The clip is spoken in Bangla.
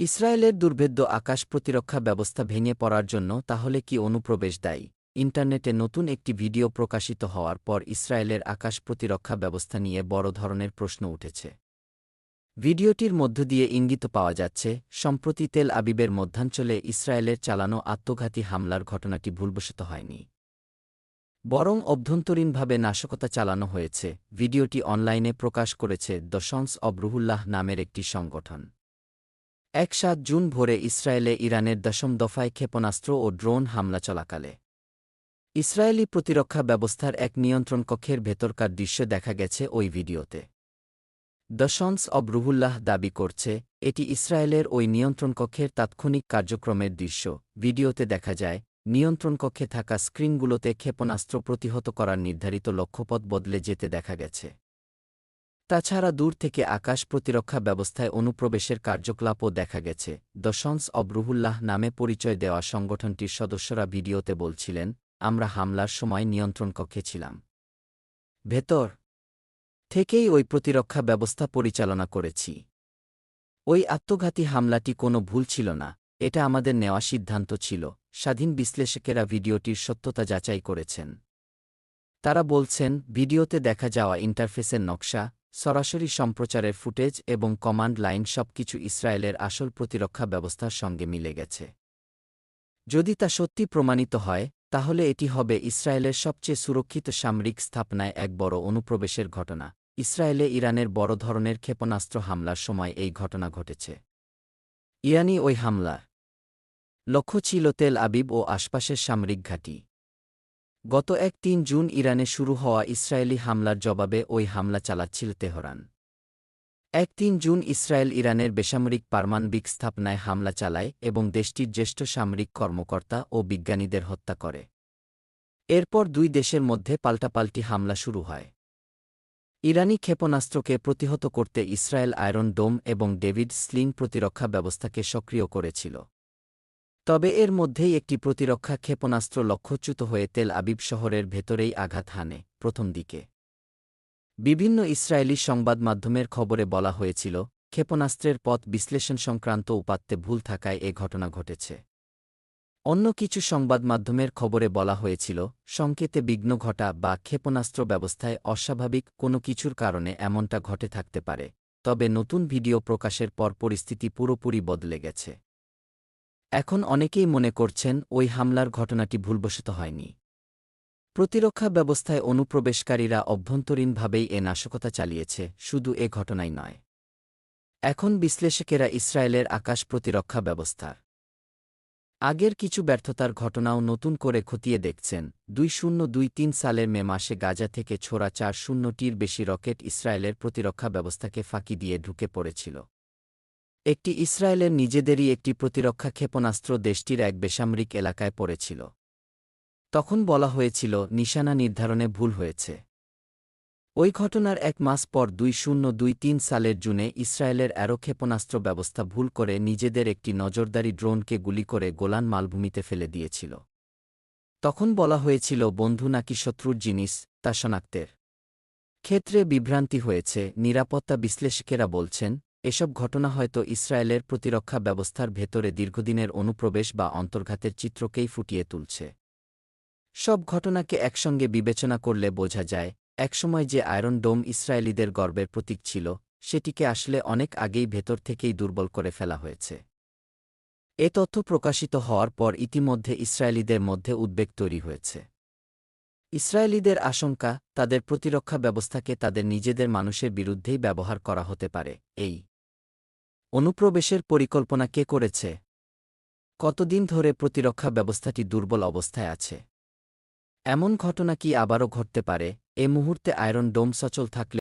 ইসরায়েলের দুর্ভেদ্য আকাশ প্রতিরক্ষা ব্যবস্থা ভেঙে পড়ার জন্য তাহলে কি অনুপ্রবেশ দায়ী? ইন্টারনেটে নতুন একটি ভিডিও প্রকাশিত হওয়ার পর ইসরায়েলের আকাশ প্রতিরক্ষা ব্যবস্থা নিয়ে বড় ধরনের প্রশ্ন উঠেছে। ভিডিওটির মধ্য দিয়ে ইঙ্গিত পাওয়া যাচ্ছে, সম্প্রতি তেল আবিবের মধ্যাঞ্চলে ইসরায়েলের চালানো আত্মঘাতী হামলার ঘটনাটি ভুলবশত হয়নি। বরং অভ্যন্তরীণভাবে নাশকতা চালানো হয়েছে, ভিডিওটি অনলাইনে প্রকাশ করেছে দ্য সন্স অব রুহুল্লাহ নামের একটি সংগঠন। এক সাত জুন ভোরে ইসরায়েলে ইরানের দশম দফায় ক্ষেপণাস্ত্র ও ড্রোন হামলা চলাকালে। ইসরায়েলি প্রতিরক্ষা ব্যবস্থার এক নিয়ন্ত্রণ কক্ষের ভেতরকার দৃশ্য দেখা গেছে ওই ভিডিওতে। দ্য সন্স অব রুহুল্লাহ দাবি করছে, এটি ইসরায়েলের ওই নিয়ন্ত্রণ কক্ষের তাৎক্ষণিক কার্যক্রমের দৃশ্য। ভিডিওতে দেখা যায়, নিয়ন্ত্রণ কক্ষে থাকা স্ক্রিনগুলোতে ক্ষেপণাস্ত্র প্রতিহত করার নির্ধারিত লক্ষ্যপথ বদলে যেতে দেখা গেছে। তাছাড়া দূর থেকে আকাশ প্রতিরক্ষা ব্যবস্থায় অনুপ্রবেশের কার্যকলাপও দেখা গেছে। দশন্স অব রুহুল্লাহ নামে পরিচয় দেওয়া সংগঠনটির সদস্যরা ভিডিওতে বলছিলেন, আমরা হামলার সময় নিয়ন্ত্রণ কক্ষে ছিলাম। ভেতর থেকেই ওই প্রতিরক্ষা ব্যবস্থা পরিচালনা করেছি। ওই আত্মঘাতী হামলাটি কোনো ভুল ছিল না। এটা আমাদের নেওয়া সিদ্ধান্ত ছিল। স্বাধীন বিশ্লেষকেরা ভিডিওটির সত্যতা যাচাই করেছেন। তারা বলছেন, ভিডিওতে দেখা যাওয়া ইন্টারফেসের নকশা সরাসরি সম্প্রচারের ফুটেজ এবং কমান্ড লাইন সবকিছু ইসরায়েলের আসল প্রতিরক্ষা ব্যবস্থার সঙ্গে মিলে গেছে। যদি তা সত্যি প্রমাণিত হয়, তাহলে এটি হবে ইসরায়েলের সবচেয়ে সুরক্ষিত সামরিক স্থাপনায় এক বড় অনুপ্রবেশের ঘটনা। ইসরায়েলে ইরানের বড় ধরনের ক্ষেপণাস্ত্র হামলার সময় এই ঘটনা ঘটেছে। ইরানি ওই হামলা। লক্ষ্য ছিল তেল আবিব ও আশপাশের সামরিক ঘাঁটি। গত এক তিন জুন ইরানে শুরু হওয়া ইসরায়েলি হামলার জবাবে ওই হামলা চালাচ্ছিল তেহরান। এক তিন জুন ইসরায়েল ইরানের বেসামরিক পারমাণবিক স্থাপনায় হামলা চালায় এবং দেশটির জ্যেষ্ঠ সামরিক কর্মকর্তা ও বিজ্ঞানীদের হত্যা করে। এরপর দুই দেশের মধ্যে পাল্টাপাল্টি হামলা শুরু হয়। ইরানি ক্ষেপণাস্ত্রকে প্রতিহত করতে ইসরায়েল আয়রন ডোম এবং ডেভিড স্লিং প্রতিরক্ষা ব্যবস্থাকে সক্রিয় করেছিল। তবে এর মধ্যেই একটি প্রতিরক্ষা ক্ষেপণাস্ত্র লক্ষ্যচ্যুত হয়ে তেল আবিব শহরের ভেতরেই আঘাত হানে, প্রথম দিকে। বিভিন্ন ইসরায়েলি সংবাদ মাধ্যমের খবরে বলা হয়েছিল, ক্ষেপণাস্ত্রের পথ বিশ্লেষণ সংক্রান্ত উপাত্তে ভুল থাকায় এ ঘটনা ঘটেছে। অন্য কিছু সংবাদ মাধ্যমের খবরে বলা হয়েছিল, সংকেতে বিঘ্ন ঘটা বা ক্ষেপণাস্ত্র ব্যবস্থায় অস্বাভাবিক কোনো কিছুর কারণে এমনটা ঘটে থাকতে পারে, তবে নতুন ভিডিও প্রকাশের পর পরিস্থিতি পুরোপুরি বদলে গেছে। এখন অনেকেই মনে করছেন ওই হামলার ঘটনাটি ভুলবশত হয়নি। প্রতিরক্ষা ব্যবস্থায় অনুপ্রবেশকারীরা অভ্যন্তরীণভাবেই এ নাশকতা চালিয়েছে, শুধু এ ঘটনাই নয়। এখন বিশ্লেষকেরা ইসরায়েলের আকাশ প্রতিরক্ষা ব্যবস্থার আগের কিছু ব্যর্থতার ঘটনাও নতুন করে খতিয়ে দেখছেন, দুই শূন্য দুই তিন সালের মে মাসে গাজা থেকে ছোড়া চার শূন্যটির বেশি রকেট ইসরায়েলের প্রতিরক্ষা ব্যবস্থাকে ফাঁকি দিয়ে ঢুকে পড়েছিল। একটি ইসরায়েলের নিজেদেরই একটি প্রতিরক্ষা ক্ষেপণাস্ত্র দেশটির এক বেসামরিক এলাকায় পড়েছিল। তখন বলা হয়েছিল, নিশানা নির্ধারণে ভুল হয়েছে। ওই ঘটনার এক মাস পর দুই শূন্য দুই তিন সালের জুনে ইসরায়েলের অ্যারো ক্ষেপণাস্ত্র ব্যবস্থা ভুল করে নিজেদের একটি নজরদারি ড্রোনকে গুলি করে গোলান মালভূমিতে ফেলে দিয়েছিল। তখন বলা হয়েছিল, বন্ধু নাকি শত্রুর জিনিস, তা শনাক্তের ক্ষেত্রে বিভ্রান্তি হয়েছে, নিরাপত্তা বিশ্লেষকেরা বলছেন এসব ঘটনা হয়তো ইসরায়েলের প্রতিরক্ষা ব্যবস্থার ভেতরে দীর্ঘদিনের অনুপ্রবেশ বা অন্তর্ঘাতের চিত্রকেই ফুটিয়ে তুলছে। সব ঘটনাকে একসঙ্গে বিবেচনা করলে বোঝা যায়, একসময় যে আয়রন ডোম ইসরায়েলিদের গর্বের প্রতীক ছিল, সেটিকে আসলে অনেক আগেই ভেতর থেকেই দুর্বল করে ফেলা হয়েছে। এ তথ্য প্রকাশিত হওয়ার পর ইতিমধ্যে ইসরায়েলিদের মধ্যে উদ্বেগ তৈরি হয়েছে। ইসরায়েলিদের আশঙ্কা, তাদের প্রতিরক্ষা ব্যবস্থাকে তাদের নিজেদের মানুষের বিরুদ্ধেই ব্যবহার করা হতে পারে, এই অনুপ্রবেশের পরিকল্পনা কে করেছে? কতদিন ধরে প্রতিরক্ষা ব্যবস্থাটি দুর্বল অবস্থায় আছে? এমন ঘটনা কি আবারও ঘটতে পারে? এ মুহূর্তে আয়রন ডোম সচল থাকলে